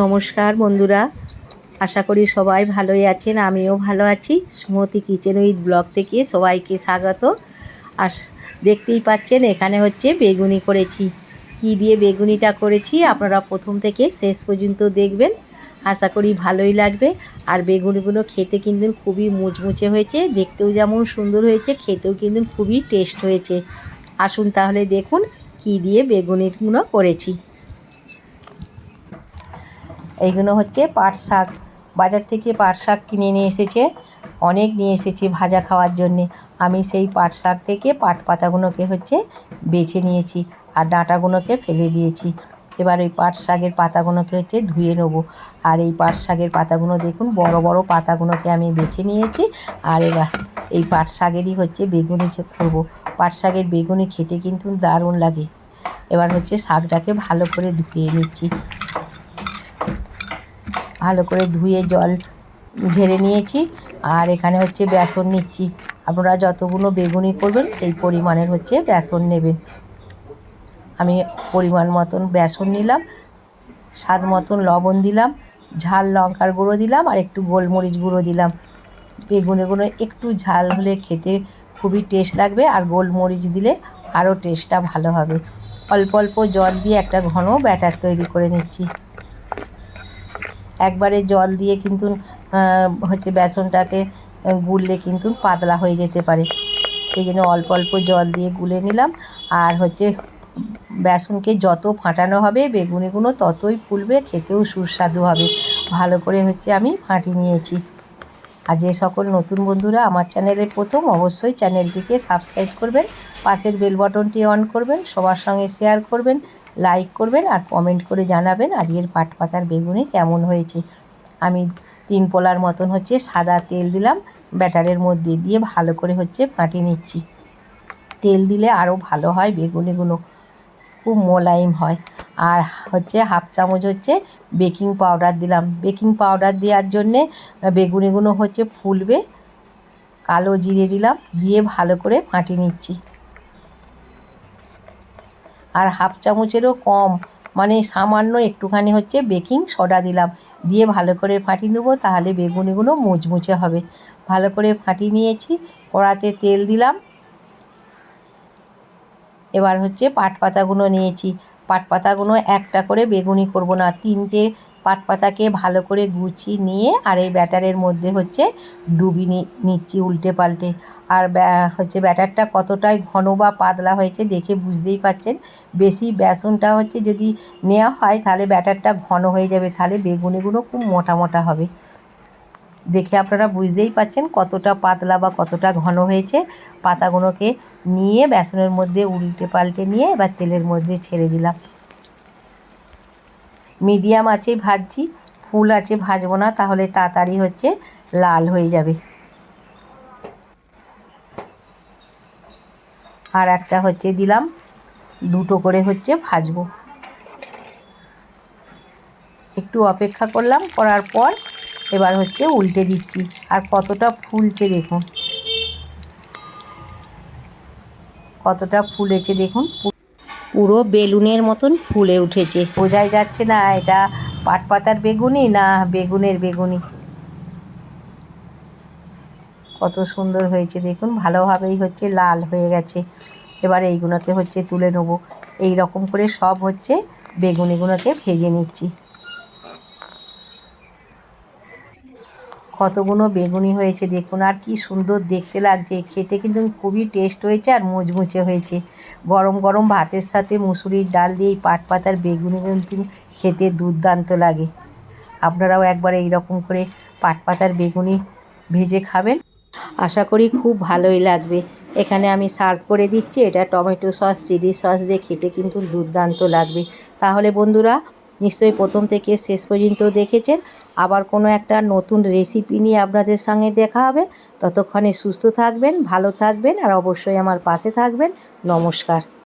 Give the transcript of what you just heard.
নমস্কার বন্ধুরা, আশা করি সবাই ভালোই আছেন, আমিও ভালো আছি। সুমতি কিচেন উইথ ব্লগ থেকে সবাইকে স্বাগত। আর দেখতেই পাচ্ছেন এখানে হচ্ছে বেগুনি করেছি। কি দিয়ে বেগুনিটা করেছি আপনারা প্রথম থেকে শেষ পর্যন্ত দেখবেন। আশা করি ভালোই লাগবে। আর বেগুনিগুলো খেতে কিন্তু খুবই মুচমুচে হয়েছে, দেখতেও যেমন সুন্দর হয়েছে, খেতেও কিন্তু খুবই টেস্ট হয়েছে। আসুন তাহলে দেখুন কি দিয়ে বেগুনিগুলো করেছি। এইগুলো হচ্ছে পাট শাক। বাজার থেকে পাট শাক কিনে নিয়ে এসেছে। অনেক নিয়ে এসেছি ভাজা খাওয়ার জন্যে। আমি সেই পাট শাক থেকে পাট পাতাগুলোকে হচ্ছে বেছে নিয়েছি আর ডাঁটাগুলোকে ফেলে দিয়েছি। এবার ওই পাট শাকের পাতাগুলোকে হচ্ছে ধুয়ে নেব। আর এই পাট শাকের পাতাগুলো দেখুন, বড় বড় পাতাগুলোকে আমি বেছে নিয়েছি। আর এবার এই পাট শাকেরই হচ্ছে বেগুনি করব। পাট শাকের বেগুনি খেতে কিন্তু দারুণ লাগে। এবার হচ্ছে শাকটাকে ভালো করে ধুয়ে নিচ্ছি। ভালো করে ধুয়ে জল ঝেড়ে নিয়েছি। আর এখানে হচ্ছে বেসন নিচ্ছি। আপনারা যতগুলো বেগুনি করবেন, সেই পরিমাণের হচ্ছে বেসন নেবেন। আমি পরিমাণ মতন বেসন নিলাম, স্বাদ মতন লবণ দিলাম, ঝাল লঙ্কার গুঁড়ো দিলাম, আর একটু গোলমরিচ গুঁড়ো দিলাম। বেগুনিগুলো একটু ঝাল হলে খেতে খুবই টেস্ট লাগবে, আর গোলমরিচ দিলে আরও টেস্টটা ভালো হবে। অল্প অল্প জল দিয়ে একটা ঘন ব্যাটার তৈরি করে নিচ্ছি। একবারে জল দিয়ে কিন্তু হচ্ছে বেসনটাকে গুললে কিন্তু পাতলা হয়ে যেতে পারে। সেই জন্য অল্প অল্প জল দিয়ে গুলে নিলাম। আর হচ্ছে বেসনকে যত ফাটানো হবে বেগুনিগুলো ততই ফুলবে, খেতেও সুস্বাদু হবে। ভালো করে হচ্ছে আমি ফাটিয়ে নিয়েছি। আর যে সকল নতুন বন্ধুরা আমার চ্যানেলে প্রথম, অবশ্যই চ্যানেলটিকে সাবস্ক্রাইব করবেন, পাশের বেল বটনটি অন করবেন, সবার সঙ্গে শেয়ার করবেন। লাইক করবেন আর কমেন্ট করে জানাবেন আজকের পাট পাতার বেগুনি কেমন হয়েছে। আমি তিন পোলার মতন হচ্ছে সাদা তেল দিলাম, ব্যাটারের মধ্যে দিয়ে ভালো করে হচ্ছে ফাটিয়ে নিচ্ছি। তেল দিলে আরও ভালো হয়, বেগুনিগুলো খুব মোলায়েম হয়। আর হচ্ছে হাফ চামচ হচ্ছে বেকিং পাউডার দিলাম। বেকিং পাউডার দেওয়ার জন্যে বেগুনিগুলো হচ্ছে ফুলবে, কালো জিরে দিলাম, দিয়ে ভালো করে ফাটিয়ে নিচ্ছি। আর হাফ চামচেরও কম। মানে সামান্য একটুখানি হচ্ছে বেকিং সোডা দিলাম। দিয়ে ভালো করে ফাটিয়ে নেব, তাহলে বেগুনিগুলো মুচমুচে হবে। ভালো করে ফাটিয়ে নিয়েছি, কড়াতে তেল দিলাম। এবার হচ্ছে পাট পাতাগুলো নিয়েছি। পাট পাতাগুলো একটা করে বেগুনি করব না, তিনটে পাট পাতাকে ভালো করে গুছিয়ে নিয়ে আর এই ব্যাটারের মধ্যে হচ্ছে ডুবি নিচ্ছি উল্টে পাল্টে। আর হচ্ছে ব্যাটারটা কতটাই ঘন বা পাতলা হয়েছে দেখে বুঝতেই পাচ্ছেন। বেশি বেসনটা হচ্ছে যদি নেওয়া হয় তাহলে ব্যাটারটা ঘন হয়ে যাবে, তাহলে বেগুনিগুলো খুব মোটা মোটা হবে। দেখে আপনারা বুঝতেই পাচ্ছেন কতটা পাতলা বা কতটা ঘন হয়েছে। পাতাগুলোকে নিয়ে বেসনের মধ্যে উল্টে পাল্টে নিয়ে এবার তেলের মধ্যে ছেড়ে দিলাম। মিডিয়াম আছে ভাজছি, ফুল আছে ভাজবো না, তাহলে তাড়াতাড়ি হচ্ছে লাল হয়ে যাবে। আর একটা হচ্ছে দিলাম, দুটো করে হচ্ছে ভাজবো। একটু অপেক্ষা করলাম, করার পর এবার হচ্ছে উল্টে দিচ্ছি। আর কতটা ফুলছে দেখুন। কতটা ফুলেছে দেখুন। পুরো বেলুনের মতন ফুলে উঠেছে। বোঝাই যাচ্ছে না এটা পাট পাতার বেগুনি না বেগুনের বেগুনি? কত সুন্দর হয়েছে দেখুন ভালোভাবেই হচ্ছে লাল হয়ে গেছে। এবার এইগুলোকে হচ্ছে তুলে নেব। এই রকম করে সব হচ্ছে বেগুনিগুলোকে ভেজে নিচ্ছি। কতগুলো বেগুনি হয়েছে দেখুন, আর কি সুন্দর দেখতে লাগছে। খেতে কিন্তু খুবই টেস্ট হয়েছে আর মুচমুচে হয়েছে। গরম গরম ভাতের সাথে মুসুরির ডাল দিয়ে এই পাট পাতার বেগুনি কিন্তু খেতে দুর্দান্ত লাগে। আপনারাও একবার এই রকম করে পাট পাতার বেগুনি ভেজে খাবেন। আশা করি খুব ভালোই লাগবে। এখানে আমি সার্ভ করে দিচ্ছি, এটা টমেটো সস, চিলি সস দিয়ে খেতে কিন্তু দুর্দান্ত লাগবে। তাহলে বন্ধুরা নিশ্চয়ই প্রথম থেকে শেষ পর্যন্ত দেখেছেন। আবার কোনো একটা নতুন রেসিপি নিয়ে আপনাদের সঙ্গে দেখা হবে। ততক্ষণে সুস্থ থাকবেন, ভালো থাকবেন আর অবশ্যই আমার পাশে থাকবেন। নমস্কার।